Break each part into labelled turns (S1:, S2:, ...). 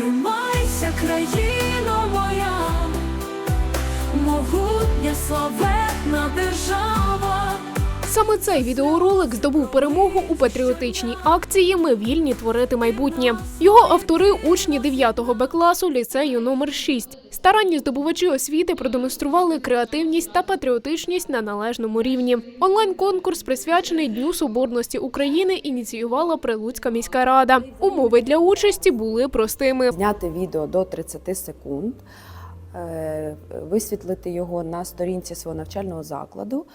S1: Тримайся, країно моя, могутня славетна держава.
S2: Саме цей відеоролик здобув перемогу у патріотичній акції Ми вільні творити майбутнє. Його автори учні 9 Б класу ліцею номер 6. Старанні здобувачі освіти продемонстрували креативність та патріотичність на належному рівні. Онлайн-конкурс, присвячений Дню Соборності України, ініціювала Прилуцька міська рада. Умови для участі були простими.
S3: Зняти відео до 30 секунд, е, висвітлити його на сторінці свого навчального закладу.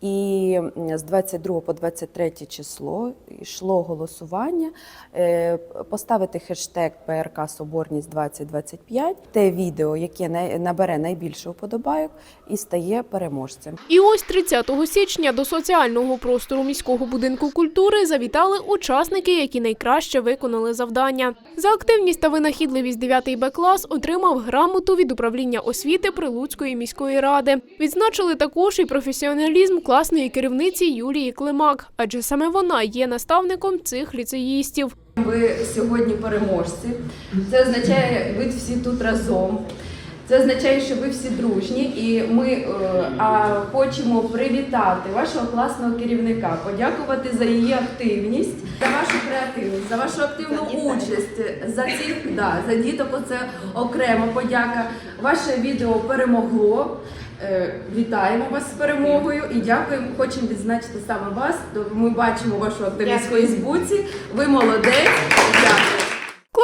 S3: І з 22 по 23 число йшло голосування, е, поставити хештег ПРК Соборність 2025, те відео, яке набере найбільше вподобайок і стає переможцем.
S2: І ось 30 січня до соціального простору міського будинку культури завітали учасники, які найкраще виконали завдання. За активність та винахідливість 9 Б клас отримав грамоту від управління освіти Прилуцької міської ради. Відзначили також і професіоналізм класної керівниці Юлії Климак, адже саме вона є наставником цих ліцеїстів.
S4: Ви сьогодні переможці. Це означає, ви всі тут разом. Це означає, що ви всі дружні, і ми е, а, хочемо привітати вашого класного керівника, подякувати за її активність, за вашу креативність, за вашу активну участь, за цих да, за діток. Оце окрема подяка. Ваше відео перемогло. Е, Вітаємо вас з перемогою і дякуємо. Хочемо відзначити саме вас. Ми бачимо вашу активність в Фейсбуці. Ви молодець. Дякую.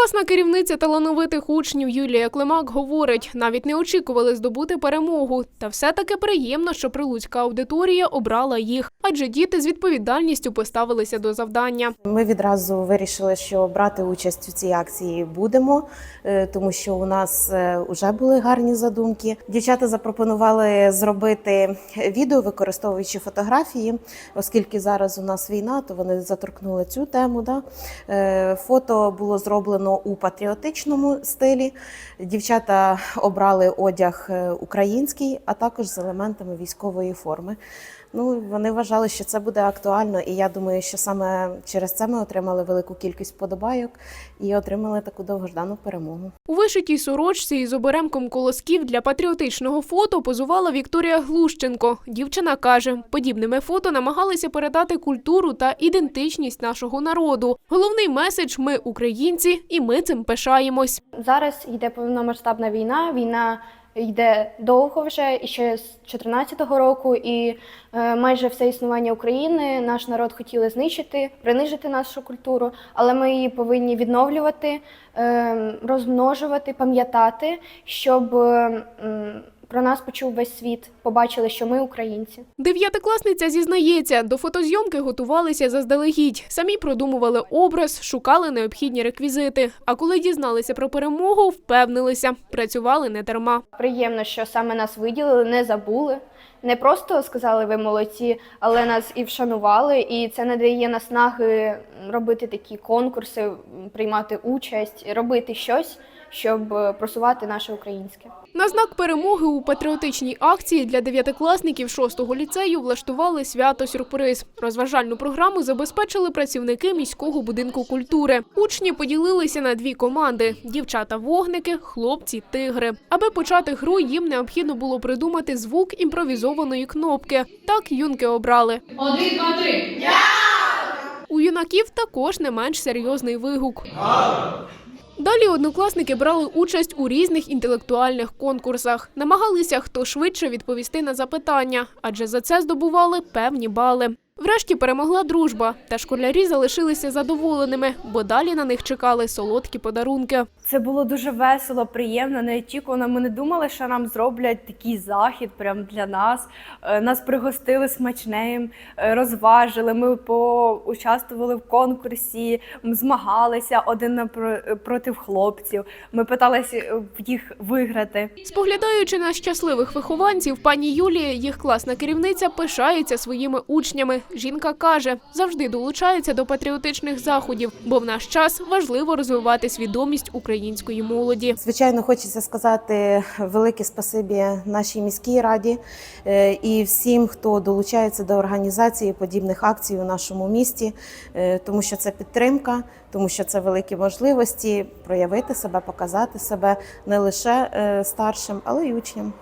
S2: Класна керівниця талановитих учнів Юлія Климак говорить, навіть не очікували здобути перемогу. Та все-таки приємно, що прилуцька аудиторія обрала їх, адже діти з відповідальністю поставилися до завдання.
S5: Ми відразу вирішили, що брати участь у цій акції будемо, е, тому що у нас вже були гарні задумки. Дівчата запропонували зробити відео, використовуючи фотографії, оскільки зараз у нас війна, то вони заторкнули цю тему. Да? Е, Фото було зроблено у патріотичному стилі. Дівчата обрали одяг е, український, а також з елементами військової форми. Ну, вони вважали, що це буде актуально, і я думаю, що саме через це ми отримали велику кількість вподобайок і отримали таку довгождану перемогу.
S2: У вишитій сорочці із оберемком колосків для патріотичного фото позувала Вікторія Глущенко. Дівчина каже, подібними фото намагалися передати культуру та ідентичність нашого народу. Головний меседж ми українці, і цим пишаємось.
S6: Зараз йде повномасштабна війна. Війна йде довго вже і ще з 2014 року, і е, майже все існування України наш народ хотіли знищити, принижити нашу культуру, але ми її повинні відновлювати, е, розмножувати, пам'ятати, щоб е, про нас почув весь світ, побачили, що ми українці.
S2: Дев'ятикласниця зізнається, до фотозйомки готувалися заздалегідь. Самі продумували образ, шукали необхідні реквізити. А коли дізналися про перемогу, впевнилися, працювали не дарма.
S6: Приємно, що саме нас виділили, не забули. Не просто сказали ви молодці, але нас і вшанували, і це надає наснаги робити такі конкурси, приймати участь, робити щось, щоб е, просувати наше українське.
S2: На знак перемоги у патріотичній акції для дев'ятикласників 6-го ліцею влаштували свято-сюрприз. Розважальну програму забезпечили працівники міського будинку культури. Учні поділилися на дві команди: дівчата-вогники, хлопці-тигри. Аби почати гру, їм необхідно було придумати звук імпровізованої кнопки. Так юнки обрали.
S7: Один, два, три.
S2: У юнаків також не менш серйозний вигук. Далі однокласники брали участь у різних інтелектуальних конкурсах, намагалися хто швидше відповісти на запитання, адже за це здобували певні бали. Врешті перемогла дружба, та школярі залишилися задоволеними, бо далі на них чекали солодкі подарунки.
S8: Це було дуже весело, приємно, неочікувано. Ми не думали, що нам зроблять такий захід прямо для нас. Е, Нас пригостили смачним, е, розважили. Ми поучаствували в конкурсі, змагалися один напро- проти хлопців. Ми питалися е, їх виграти.
S2: Споглядаючи на щасливих вихованців, пані Юлія, їх класна керівниця, пишається своїми учнями Жінка каже, завжди долучається до патріотичних заходів, бо в наш час важливо розвивати свідомість української молоді.
S5: Звичайно, хочеться сказати велике спасибі нашій міській раді е, і всім, хто долучається до організації подібних акцій у нашому місті, е, тому що це підтримка, тому що це великі можливості проявити себе, показати себе не лише е, старшим, але й учням.